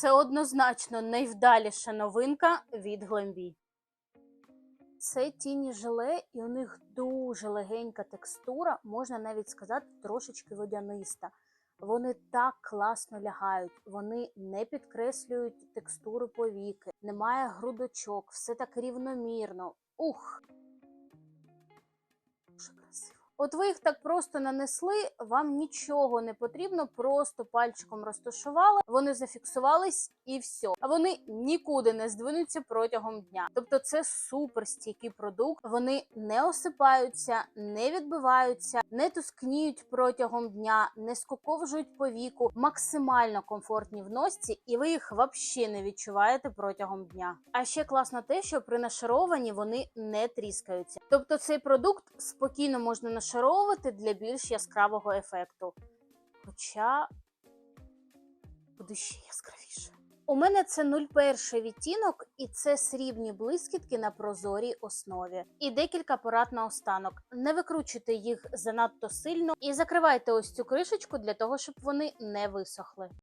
Це однозначно найвдаліша новинка від Glambi. Це тіні желе, і у них дуже легенька текстура, можна навіть сказати, трошечки водяниста. Вони так класно лягають, вони не підкреслюють текстуру повіки, немає грудочок, все так рівномірно. Ух! Дуже красиво. От ви їх так просто нанесли, вам нічого не потрібно, просто пальчиком розташували, вони зафіксувались і все. А вони нікуди не здвинуться протягом дня. Тобто це супер стійкий продукт. Вони не осипаються, не відбиваються, не тускніють протягом дня, не скоковжують по віку, максимально комфортні в носці, і ви їх взагалі не відчуваєте протягом дня. А ще класно те, що при нашарованні вони не тріскаються. Тобто цей продукт спокійно можна нашаровувати для більш яскравого ефекту. Хоча буде ще яскравіше. У мене це 01 відтінок, і це срібні блискітки на прозорій основі. І декілька порад на останок. Не викручуйте їх занадто сильно і закривайте ось цю кришечку для того, щоб вони не висохли.